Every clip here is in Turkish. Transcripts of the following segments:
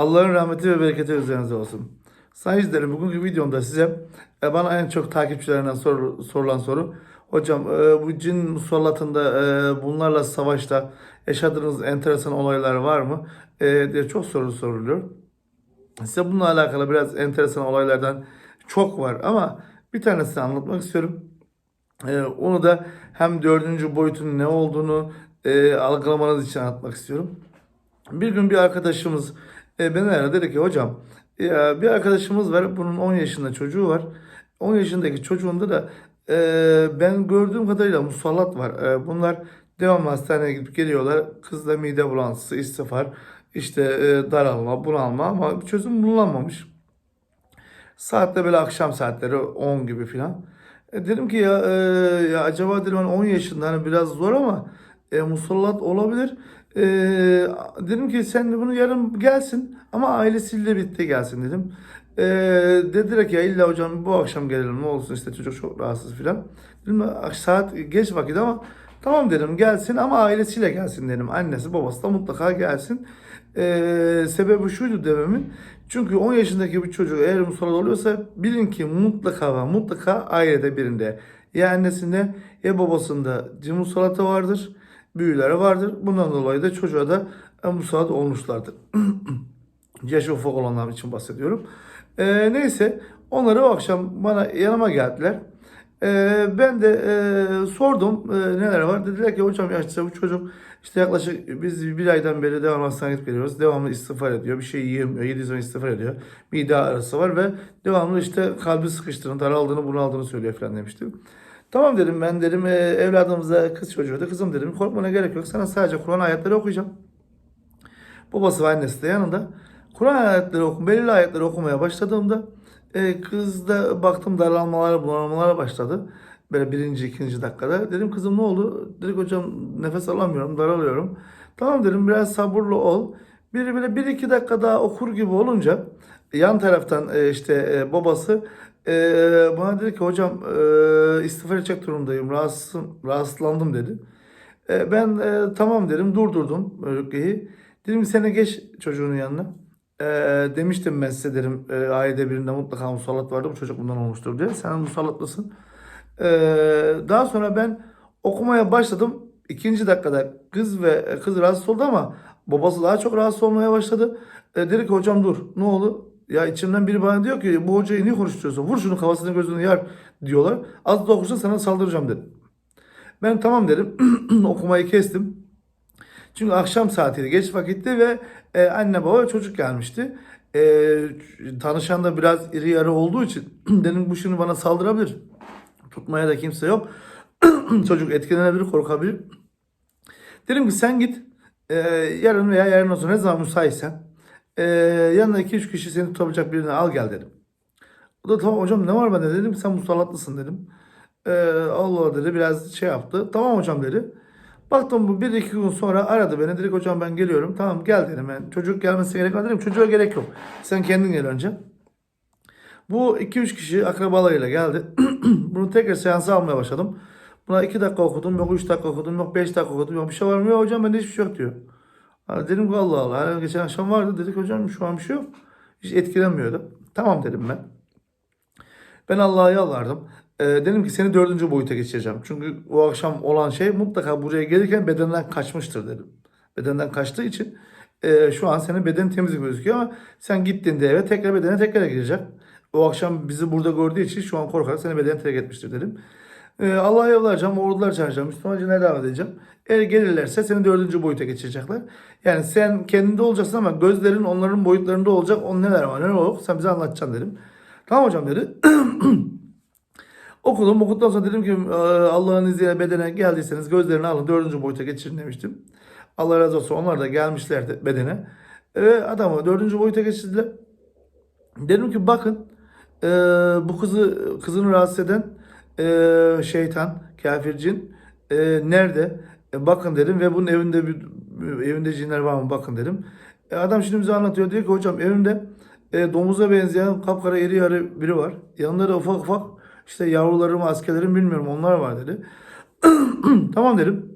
Allah'ın rahmeti ve bereketi üzerinize olsun. Sayın izlerim bugünkü videomda size e, bana en çok takipçilerinden sor- sorulan soru. Hocam e, bu cin musallatında e, bunlarla savaşta yaşadığınız enteresan olaylar var mı? E, diye çok soru soruluyor. Size bununla alakalı biraz enteresan olaylardan çok var ama bir tanesini anlatmak istiyorum. Ee, onu da hem dördüncü boyutun ne olduğunu e, algılamanız için anlatmak istiyorum. Bir gün bir arkadaşımız e, beni aradı dedi ki hocam ya bir arkadaşımız var bunun 10 yaşında çocuğu var. 10 yaşındaki çocuğunda da e, ben gördüğüm kadarıyla musallat var. E, bunlar devamlı hastaneye gidip geliyorlar. Kızda mide bulantısı, istifar, işte e, daralma, bunalma ama bir çözüm bulunamamış. Saatte böyle akşam saatleri 10 gibi filan. E, dedim ki ya, e, ya acaba dedim hani 10 yaşında hani biraz zor ama e, musallat olabilir. E, dedim ki sen bunu yarın gelsin ama ailesiyle birlikte gelsin dedim. E, dediler ki ya illa hocam bu akşam gelelim ne olsun işte çocuk çok rahatsız filan. Dedim saat geç vakit ama tamam dedim gelsin ama ailesiyle gelsin dedim. Annesi babası da mutlaka gelsin. E, sebebi şuydu dememin. Çünkü 10 yaşındaki bir çocuğu eğer musallat oluyorsa bilin ki mutlaka ve mutlaka ailede birinde ya annesinde ya babasında musallatı vardır, büyüleri vardır. Bundan dolayı da çocuğa da musallat olmuşlardır. Yaşı ufak olanlar için bahsediyorum. Ee, neyse onları o akşam bana yanıma geldiler. Ee, ben de e, sordum e, neler var. Dediler ki hocam yaşlıca bu çocuk işte yaklaşık biz bir aydan beri devamlı hastaneye geliyoruz. Devamlı istiğfar ediyor. Bir şey yiyemiyor. Yediği zaman istiğfar ediyor. Mide ağrısı var ve devamlı işte kalbi sıkıştığını, daraldığını, bunaldığını söylüyor falan demişti. Tamam dedim ben dedim e, evladımıza kız çocuğu da kızım dedim korkmana gerek yok. Sana sadece Kur'an ayetleri okuyacağım. Babası ve annesi de yanında. Kur'an ayetleri okum, belirli ayetleri okumaya başladığımda e, kızda baktım daralmalar, bunalmalar başladı. Böyle birinci, ikinci dakikada. Dedim kızım ne oldu? Dedik hocam nefes alamıyorum, daralıyorum. Tamam dedim biraz sabırlı ol. Bir böyle bir iki dakika daha okur gibi olunca yan taraftan e, işte e, babası e, bana dedi ki hocam e, istiğfar edecek durumdayım, rahatsızım, rahatsızlandım dedi. E, ben e, tamam dedim durdurdum Rükke'yi. Dedim ki sen de geç çocuğunun yanına. E, demiştim ben size dedim e, ailede birinde mutlaka musallat vardı bu çocuk bundan olmuştur diye. Sen musallatlısın. E, daha sonra ben okumaya başladım. İkinci dakikada kız ve kız rahatsız oldu ama babası daha çok rahatsız olmaya başladı. E, dedi ki hocam dur ne oldu? Ya içimden biri bana diyor ki bu hocayı niye konuşturuyorsun? Vur şunu kafasını gözünü yar diyorlar. Az da okursan sana saldıracağım dedim. Ben tamam dedim. Okumayı kestim. Çünkü akşam saatiydi, geç vakitti ve e, anne baba çocuk gelmişti. E, tanışan da biraz iri yarı olduğu için dedim bu şimdi bana saldırabilir. Tutmaya da kimse yok. çocuk etkilenebilir, korkabilir. Dedim ki sen git e, yarın veya yarın sonra ne zaman müsaitsen e, yanına 2-3 kişi seni tutabilecek birini al gel dedim. O da tamam hocam ne var bende dedim sen musallatlısın dedim. E, Allah dedi biraz şey yaptı. Tamam hocam dedi. Baktım bu bir iki gün sonra aradı beni. Dedi ki hocam ben geliyorum. Tamam gel dedim. Ben çocuk gelmesine gerek var dedim. Çocuğa gerek yok. Sen kendin gel önce. Bu 2-3 kişi akrabalarıyla geldi. Bunu tekrar seansa almaya başladım. Buna 2 dakika okudum, yok 3 dakika okudum, yok 5 dakika okudum, yok bir şey var mı? Yok hocam bende hiçbir şey yok diyor. Ha, dedim ki Allah Allah. Hani geçen akşam vardı. Dedik hocam şu an bir şey yok. Hiç etkilenmiyordu. Tamam dedim ben. Ben Allah'a yalvardım. Ee, dedim ki seni dördüncü boyuta geçireceğim. Çünkü o akşam olan şey mutlaka buraya gelirken bedenden kaçmıştır dedim. Bedenden kaçtığı için e, şu an senin beden temiz gözüküyor ama sen gittiğinde eve tekrar bedene tekrar girecek. O akşam bizi burada gördüğü için şu an korkarak seni bedene terk etmiştir dedim. Ee, Allah'a yalvaracağım, ordular çağıracağım, Müslüman cinayet davet edeceğim. Eğer gelirlerse seni dördüncü boyuta geçirecekler. Yani sen kendinde olacaksın ama gözlerin onların boyutlarında olacak. On neler var, neler yok sen bize anlatacaksın dedim. Tamam hocam dedi. Okudum. Okuduktan sonra dedim ki "Ee, Allah'ın izniyle bedene geldiyseniz gözlerini alın dördüncü boyuta geçirin demiştim. Allah razı olsun onlar da gelmişlerdi bedene. Ve adamı dördüncü boyuta geçirdiler. Dedim ki bakın e, bu kızı kızını rahatsız eden e, şeytan, kafir cin e, nerede? E, bakın dedim ve bunun evinde bir evinde cinler var mı bakın dedim. E, adam şimdi bize anlatıyor diyor ki hocam evimde e, domuza benzeyen kapkara iri yarı biri var. Yanında da ufak ufak işte yavrularım, askerlerim bilmiyorum onlar var dedi. tamam dedim.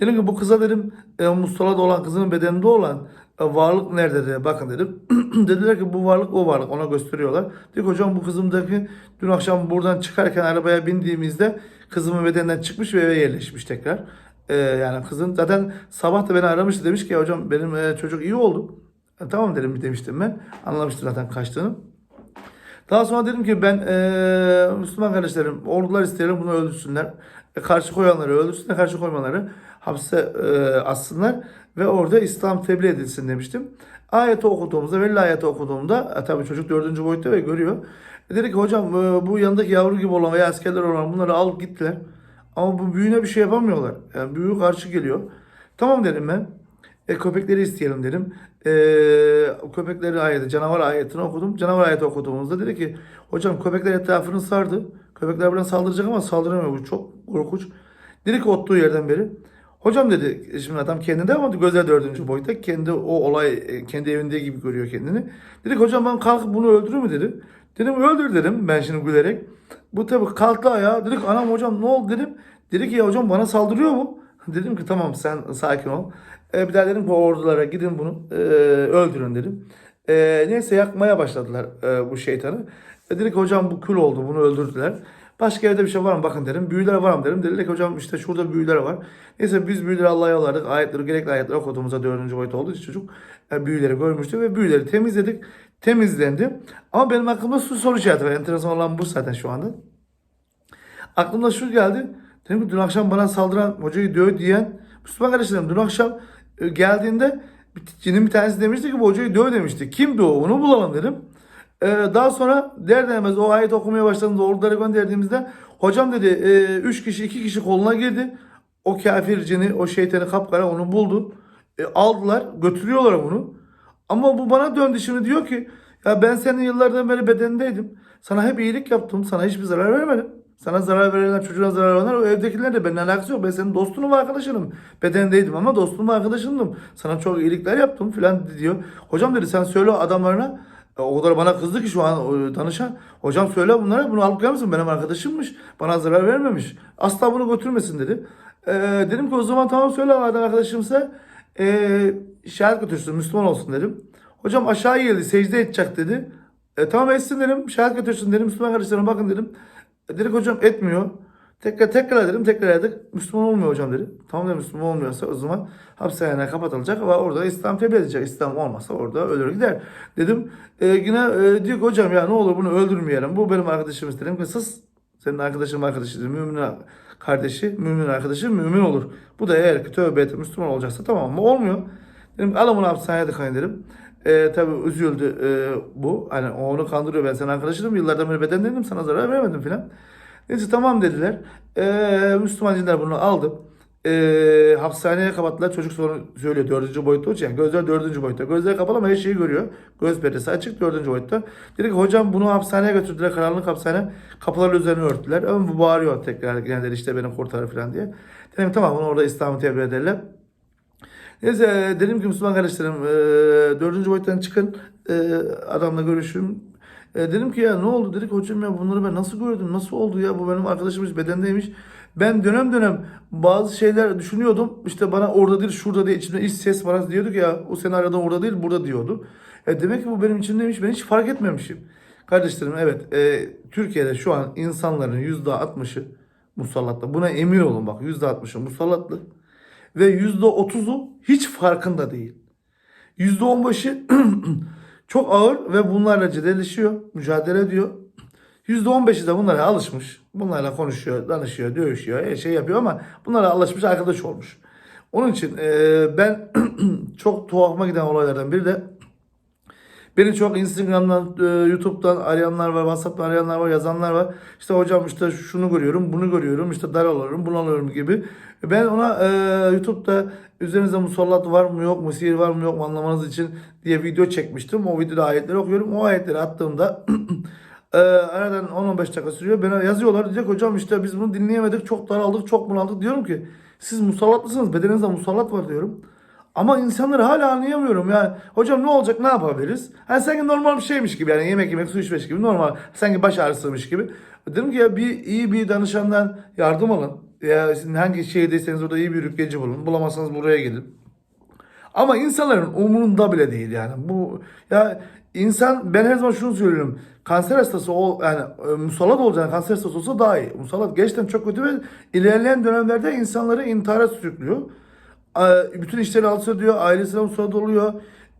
Dedim ki bu kıza dedim e, mustalada olan kızının bedeninde olan E, varlık nerede dedi. Bakın dedim. Dediler ki bu varlık o varlık. Ona gösteriyorlar. Dedik hocam bu kızımdaki dün akşam buradan çıkarken arabaya bindiğimizde kızımın bedeninden çıkmış ve eve yerleşmiş tekrar. E, yani kızın zaten sabah da beni aramıştı. Demiş ki "Ya hocam benim e, çocuk iyi oldu. E, tamam dedim demiştim ben. Anlamıştım zaten kaçtığını. Daha sonra dedim ki ben eee, Müslüman kardeşlerim ordular isteyelim bunu öldürsünler. E, karşı koyanları öldürsünler, karşı koymaları hapse eee, assınlar ve orada İslam tebliğ edilsin demiştim. Ayeti okuduğumuzda, Velil ayeti okuduğumda e, tabii çocuk dördüncü boyutta ve görüyor. E, dedi ki hocam e, bu yanındaki yavru gibi olan veya askerler olan bunları alıp gittiler. Ama bu büyüğüne bir şey yapamıyorlar. Yani büyüğü karşı geliyor. Tamam dedim ben. E, köpekleri isteyelim dedim. E, köpekleri ayeti, canavar ayetini okudum. Canavar ayeti okuduğumuzda dedi ki hocam köpekler etrafını sardı. Köpekler buna saldıracak ama saldıramıyor. Bu çok korkunç. Dedi ki ottuğu yerden beri. Hocam dedi şimdi adam kendinde ama gözler dördüncü boyutta. Kendi o olay e, kendi evinde gibi görüyor kendini. Dedi ki hocam ben kalkıp bunu öldürür mü dedi. Dedim öldür dedim ben şimdi gülerek. Bu tabi kalktı ayağa. Dedi ki anam hocam ne oldu dedim. Dedi ki ya hocam bana saldırıyor bu. Dedim ki tamam sen sakin ol. E, bir daha dedim o ordulara gidin bunu e, öldürün dedim. E, neyse yakmaya başladılar e, bu şeytanı. E, dedi ki hocam bu kül oldu bunu öldürdüler. Başka evde bir şey var mı bakın dedim. Büyüler var mı dedim. Dediler ki hocam işte şurada büyüler var. Neyse biz büyüleri Allah'a yollardık. Ayetleri gerekli ayetleri okuduğumuzda dördüncü boyut olduğu için çocuk e, büyüleri görmüştü ve büyüleri temizledik. Temizlendi. Ama benim aklımda şu soru işareti. Enteresan olan bu zaten şu anda. Aklımda şu geldi. Dedim ki dün akşam bana saldıran hocayı döv diyen Müslüman kardeşlerim dün akşam geldiğinde bir, cinin bir tanesi demişti ki bu hocayı döv demişti. Kimdi o? Onu bulalım dedim. E, daha sonra der demez o ayet okumaya başladığımızda orduları gönderdiğimizde hocam dedi 3 kişi 2 kişi koluna girdi. O kafir cini o şeytanı kapkara onu buldu. E, aldılar götürüyorlar bunu. Ama bu bana döndü şimdi diyor ki ya ben senin yıllardan beri bedenindeydim. Sana hep iyilik yaptım. Sana hiçbir zarar vermedim. Sana zarar verenler, çocuğuna zarar verenler o evdekiler de benimle alakası yok. Ben senin dostunum arkadaşınım. Bedenindeydim ama dostum ve arkadaşındım. Sana çok iyilikler yaptım filan diyor. Hocam dedi sen söyle adamlarına e, o kadar bana kızdı ki şu an o danışan. Hocam söyle bunlara bunu alıp gelmesin. Benim arkadaşımmış. Bana zarar vermemiş. Asla bunu götürmesin dedi. Ee, dedim ki o zaman tamam söyle adam arkadaşımsa ee, şahit götürsün Müslüman olsun dedim. Hocam aşağı geldi secde edecek dedi. E, tamam etsin dedim. Şahit götürsün dedim. Müslüman kardeşlerime bakın dedim. E, dedik hocam etmiyor. Tekrar tekrar dedim tekrar dedik. Müslüman olmuyor hocam dedi. Tamam dedim Müslüman olmuyorsa o zaman hapishaneye kapatılacak ve orada İslam tebliğ edecek. İslam olmazsa orada ölür gider. Dedim e, yine e, diyor ki hocam ya ne olur bunu öldürmeyelim. Bu benim arkadaşım dedim ki sus senin arkadaşın arkadaşı mümin kardeşi, mümin arkadaşı mümin olur. Bu da eğer ki tövbe edip Müslüman olacaksa tamam ama olmuyor. Dedim alın bunu hapishaneye tıkayın dedim. E, tabii üzüldü e, bu. Hani onu kandırıyor ben senin arkadaşınım. Yıllardan beri bedendeydim sana zarar vermedim filan. Neyse tamam dediler. E, Müslümancılar bunu aldı. E, hapishaneye kapattılar. Çocuk sonra söylüyor dördüncü boyutta için. Yani gözler dördüncü boyutta. Gözleri kapalı ama her şeyi görüyor. Göz perdesi açık dördüncü boyutta. Dedi ki hocam bunu hapishaneye götürdüler. Karanlık hapishane. Kapılar üzerine örttüler. Ama bu bağırıyor tekrar. Dedi işte beni kurtarır falan diye. Dedim tamam bunu orada İslam'ı tebliğ ederler. Neyse dedim ki Müslüman kardeşlerim e, dördüncü boyuttan çıkın e, adamla görüşüm. E, dedim ki ya ne oldu dedik hocam ya bunları ben nasıl gördüm nasıl oldu ya bu benim arkadaşımız bedendeymiş. Ben dönem dönem bazı şeyler düşünüyordum işte bana orada değil şurada değil içimde iç ses bana diyordu ki ya o seni aradan orada değil burada diyordu. E, demek ki bu benim içimdeymiş ben hiç fark etmemişim. Kardeşlerim evet e, Türkiye'de şu an insanların yüzde altmışı musallatlı. Buna emin olun bak yüzde altmışı musallatlı ve yüzde otuzu hiç farkında değil. Yüzde on beşi çok ağır ve bunlarla cedelleşiyor, mücadele ediyor. Yüzde on beşi de bunlara alışmış. Bunlarla konuşuyor, danışıyor, dövüşüyor, her şey yapıyor ama bunlara alışmış, arkadaş olmuş. Onun için e, ben çok tuhafıma giden olaylardan biri de Beni çok Instagram'dan, e, YouTube'dan arayanlar var, WhatsApp'tan arayanlar var, yazanlar var. İşte hocam işte şunu görüyorum, bunu görüyorum, işte dar alıyorum, bunu alıyorum gibi. Ben ona e, YouTube'da üzerinizde musallat var mı yok mu, sihir var mı yok mu anlamanız için diye video çekmiştim. O videoda ayetleri okuyorum. O ayetleri attığımda e, aradan 10-15 dakika sürüyor. Bana yazıyorlar. Diyecek hocam işte biz bunu dinleyemedik, çok daraldık, çok bunaldık. Diyorum ki siz musallatlısınız, bedeninizde musallat var diyorum. Ama insanları hala anlayamıyorum yani. Hocam ne olacak ne yapabiliriz? Hani sanki normal bir şeymiş gibi yani yemek yemek su içmek gibi normal. Sanki baş ağrısıymış gibi. Dedim ki ya bir iyi bir danışandan yardım alın. Ya sizin hangi şehirdeyseniz orada iyi bir rükkeci bulun. Bulamazsanız buraya gelin. Ama insanların umurunda bile değil yani. Bu ya insan ben her zaman şunu söylüyorum. Kanser hastası ol yani e, musallat olacağını kanser hastası olsa daha iyi. Musallat gerçekten çok kötü ve ilerleyen dönemlerde insanları intihara sürüklüyor. Bütün işleri alt ediyor, ailesine musallat oluyor.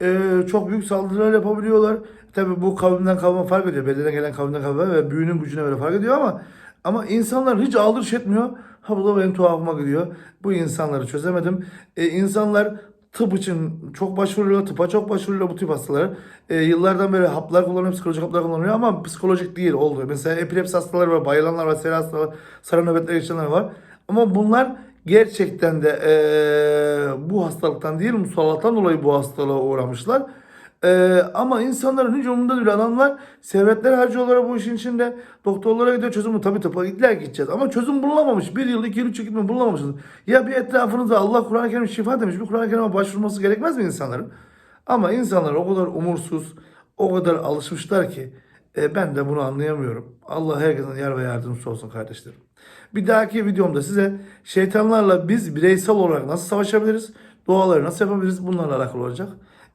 Ee, çok büyük saldırılar yapabiliyorlar. Tabii bu kavimden kavme fark ediyor. Bedene gelen kavimden kavme ve büyünün gücüne göre fark ediyor ama ama insanlar hiç aldırış etmiyor. Ha bu da benim tuhafıma gidiyor. Bu insanları çözemedim. Ee, insanlar tıp için çok başvuruyor, tıpa çok başvuruyor bu tip hastalara. Ee, yıllardan beri haplar kullanıyor, psikolojik haplar kullanıyor ama psikolojik değil oldu. Mesela epilepsi hastaları var, bayılanlar var, seri hastalar, sarı nöbetler geçirenler var. Ama bunlar gerçekten de eee, bu hastalıktan değil musallattan dolayı bu hastalığa uğramışlar. Eee, ama insanların hiç umurunda değil. Adamlar servetler harcıyorlar bu işin içinde. Doktorlara gidiyor çözümü tabii tabii illa gideceğiz. Ama çözüm bulunamamış. Bir yıl, iki yıl, üç yıl bulunamamışsınız. Ya bir etrafınızda Allah Kur'an-ı Kerim şifa demiş. Bir Kur'an-ı Kerim'e başvurması gerekmez mi insanların? Ama insanlar o kadar umursuz, o kadar alışmışlar ki e, ben de bunu anlayamıyorum. Allah herkesin yar ve yardımcısı olsun kardeşlerim. Bir dahaki videomda size şeytanlarla biz bireysel olarak nasıl savaşabiliriz, duaları nasıl yapabiliriz bunlarla alakalı olacak.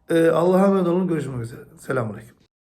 E, Allah'a emanet olun. Görüşmek üzere. Selamünaleyküm.